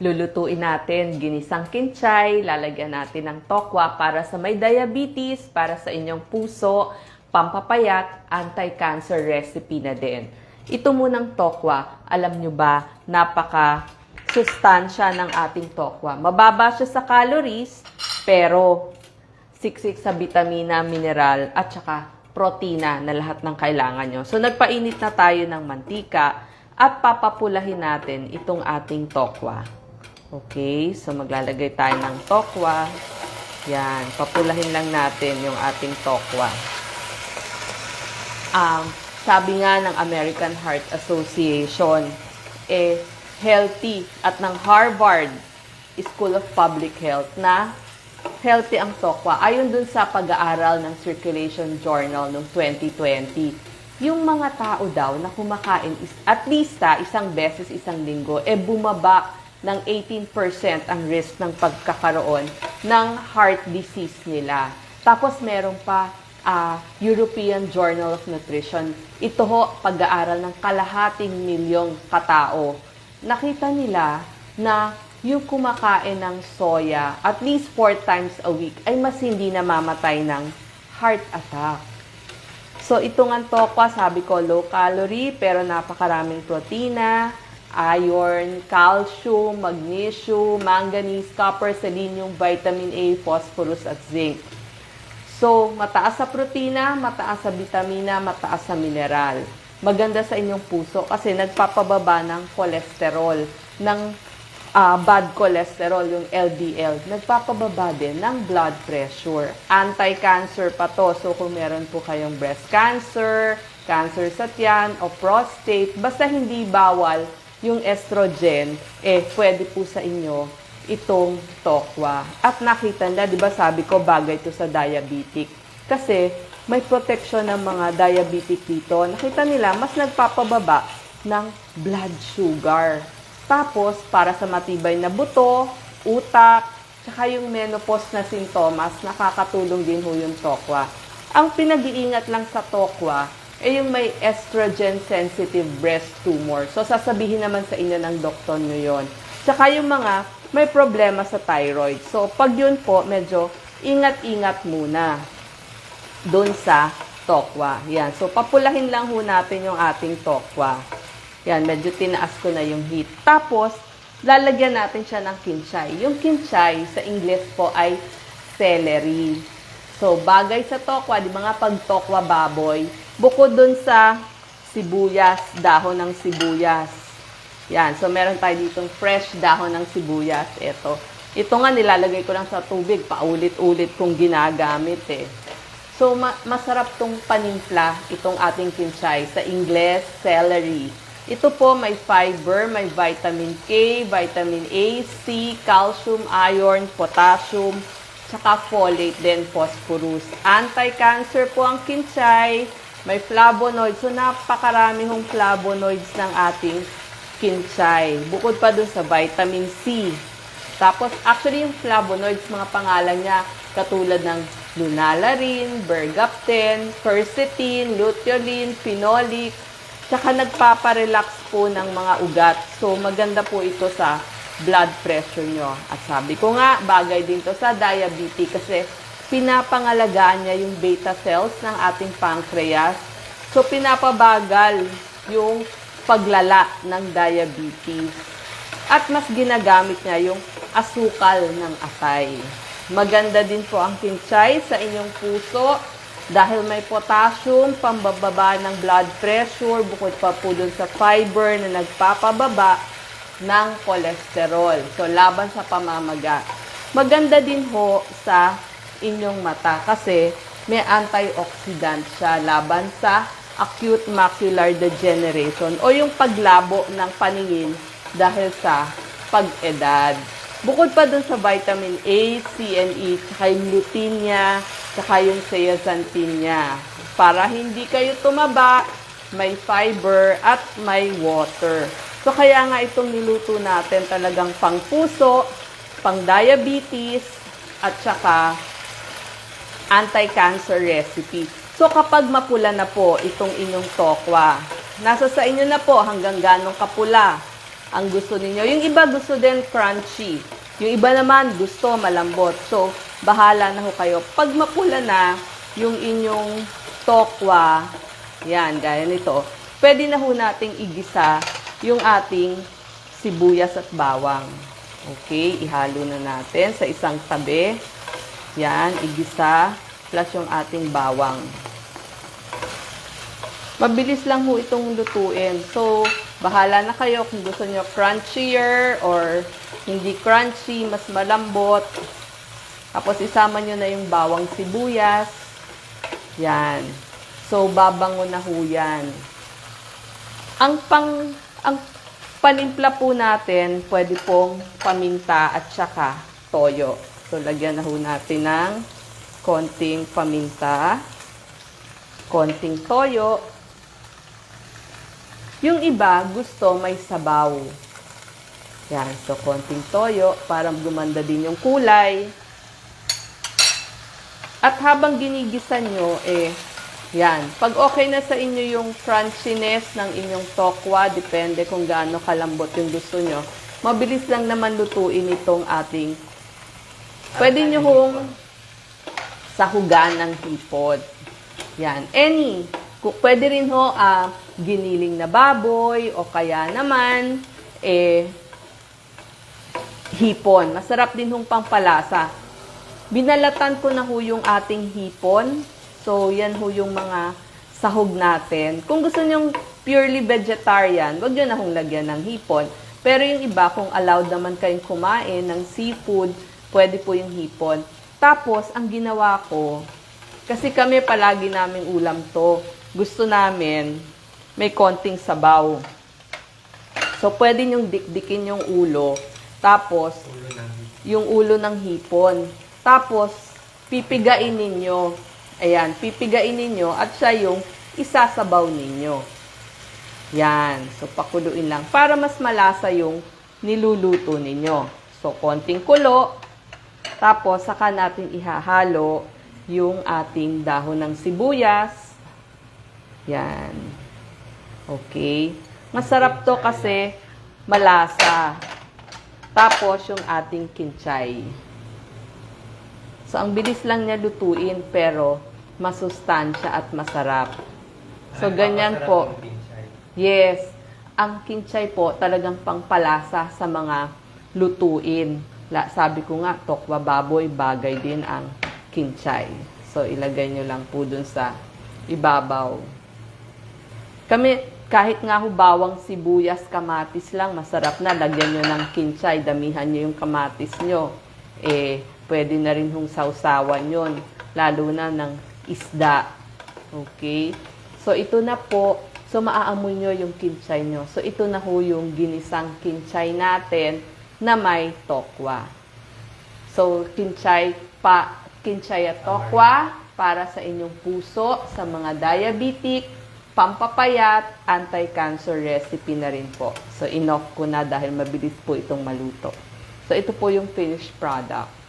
Lulutuin natin ginisang kinchay, lalagyan natin ng tokwa para sa may diabetes, para sa inyong puso, pampapayat, anti-cancer recipe na din. Ito munang tokwa, alam nyo ba, napaka sustansya ng ating tokwa. Mababa siya sa calories, pero siksik sa vitamina, mineral, at saka protina na lahat ng kailangan nyo. So, nagpainit na tayo ng mantika at papapulahin natin itong ating tokwa. Okay, so maglalagay tayo ng tokwa. Yan, papulahin lang natin yung ating tokwa. Um, sabi nga ng American Heart Association, eh, healthy at ng Harvard School of Public Health na healthy ang tokwa. Ayon dun sa pag-aaral ng Circulation Journal noong 2020, yung mga tao daw na kumakain is, at least ha, isang beses isang linggo, eh bumaba ng 18% ang risk ng pagkakaroon ng heart disease nila. Tapos meron pa ah, European Journal of Nutrition. Ito ho, pag-aaral ng kalahating milyong katao. Nakita nila na yung kumakain ng soya at least four times a week ay mas hindi namamatay ng heart attack. So, ito nga tokwa, sabi ko, low calorie, pero napakaraming protina, iron, calcium, magnesium, manganese, copper, selenium, vitamin A, phosphorus, at zinc. So, mataas sa protina, mataas sa vitamina, mataas sa mineral. Maganda sa inyong puso kasi nagpapababa ng kolesterol, ng ah, bad cholesterol, yung LDL. Nagpapababa din ng blood pressure. Anti-cancer pa to. So, kung meron po kayong breast cancer, cancer sa tiyan, o prostate, basta hindi bawal yung estrogen, eh, pwede po sa inyo itong tokwa. At nakita nila, di ba sabi ko, bagay to sa diabetic. Kasi may protection ng mga diabetic dito. Nakita nila, mas nagpapababa ng blood sugar. Tapos, para sa matibay na buto, utak, tsaka yung menopause na sintomas, nakakatulong din ho yung tokwa. Ang pinag-iingat lang sa tokwa, eh yung may estrogen-sensitive breast tumor. So, sasabihin naman sa inyo ng doktor nyo yon. Tsaka yung mga may problema sa thyroid. So, pag yun po, medyo ingat-ingat muna doon sa tokwa. Yan. So, papulahin lang ho natin yung ating tokwa. Yan, medyo tinaas ko na yung heat. Tapos, lalagyan natin siya ng kinchay. Yung kinchay, sa English po ay celery. So, bagay sa tokwa, di ba pag tokwa baboy, bukod dun sa sibuyas, dahon ng sibuyas. Yan, so meron tayo ditong fresh dahon ng sibuyas. Ito. Ito nga nilalagay ko lang sa tubig, paulit-ulit kong ginagamit eh. So, ma- masarap tong panimpla, itong ating kinchay. Sa Ingles, celery. Ito po may fiber, may vitamin K, vitamin A, C, calcium, iron, potassium, tsaka folate din, phosphorus. Anti-cancer po ang kinchay. May flavonoids. So, napakarami hong flavonoids ng ating kinchay. Bukod pa dun sa vitamin C. Tapos, actually, yung flavonoids, mga pangalan niya, katulad ng lunalarin, bergapten, quercetin, luteolin, phenolic, tsaka nagpaparelax po ng mga ugat. So, maganda po ito sa blood pressure nyo. At sabi ko nga, bagay din to sa diabetes kasi pinapangalagaan niya yung beta cells ng ating pancreas. So, pinapabagal yung paglala ng diabetes. At mas ginagamit niya yung asukal ng atay. Maganda din po ang kinchay sa inyong puso dahil may potassium, pambababa ng blood pressure, bukod pa po dun sa fiber na nagpapababa ng cholesterol. So, laban sa pamamaga. Maganda din ho sa inyong mata kasi may antioxidant siya laban sa acute macular degeneration o yung paglabo ng paningin dahil sa pag-edad. Bukod pa dun sa vitamin A, C, and E, tsaka yung lutein niya, tsaka yung zeaxanthin niya. Para hindi kayo tumaba, may fiber at may water. So kaya nga itong niluto natin talagang pang puso, pang diabetes, at tsaka anti-cancer recipe. So kapag mapula na po itong inyong tokwa, nasa sa inyo na po hanggang ganong kapula. ang gusto ninyo. Yung iba gusto din crunchy. Yung iba naman gusto malambot. So, bahala na ho kayo. Pag mapula na yung inyong tokwa, yan, gaya nito, pwede na ho nating igisa yung ating sibuyas at bawang. Okay, ihalo na natin sa isang tabi. Yan, igisa plus yung ating bawang. Mabilis lang ho itong lutuin. So, bahala na kayo kung gusto nyo crunchier or hindi crunchy, mas malambot. Tapos, isama nyo na yung bawang sibuyas. Yan. So, babango na ho yan. Ang pang, ang panimpla po natin, pwede pong paminta at saka toyo. So, lagyan na ho natin ng konting paminta, konting toyo. Yung iba, gusto may sabaw. Yan, so konting toyo para gumanda din yung kulay. At habang ginigisan nyo, eh, yan. Pag okay na sa inyo yung crunchiness ng inyong tokwa, depende kung gaano kalambot yung gusto nyo, mabilis lang naman lutuin itong ating, pwede nyo hong sahugan ng hipon. Yan. Any. Kung pwede rin ho, ah, giniling na baboy o kaya naman, eh, hipon. Masarap din hong pampalasa. Binalatan ko na ho yung ating hipon. So, yan ho yung mga sahog natin. Kung gusto nyong purely vegetarian, wag nyo na hong lagyan ng hipon. Pero yung iba, kung allowed naman kayong kumain ng seafood, pwede po yung hipon. Tapos, ang ginawa ko, kasi kami palagi naming ulam to, gusto namin may konting sabaw. So, pwede nyong dikdikin yung ulo. Tapos, yung ulo ng hipon. Tapos, pipigain ninyo. Ayan, pipigain ninyo at siya yung isasabaw ninyo. Yan. So, pakuluin lang. Para mas malasa yung niluluto ninyo. So, konting kulo. Tapos, saka natin ihahalo yung ating dahon ng sibuyas. Yan. Okay. Masarap to kasi malasa. Tapos, yung ating kinchay. So, ang bilis lang niya lutuin, pero masustansya at masarap. So, ganyan po. Yes. Ang kinchay po talagang pangpalasa sa mga lutuin. La, sabi ko nga, tokwa baboy, bagay din ang kinchay. So, ilagay nyo lang po dun sa ibabaw. Kami, kahit nga ho bawang sibuyas, kamatis lang, masarap na. Lagyan nyo ng kinchay, damihan nyo yung kamatis nyo. Eh, pwede na rin hong sausawan yon lalo na ng isda. Okay? So, ito na po. So, maaamoy nyo yung kinchay nyo. So, ito na ho yung ginisang kinchay natin na may tokwa. So, kinchay pa, kinchay at tokwa para sa inyong puso, sa mga diabetic, pampapayat, anti-cancer recipe na rin po. So, inoff ko na dahil mabilis po itong maluto. So, ito po yung finished product.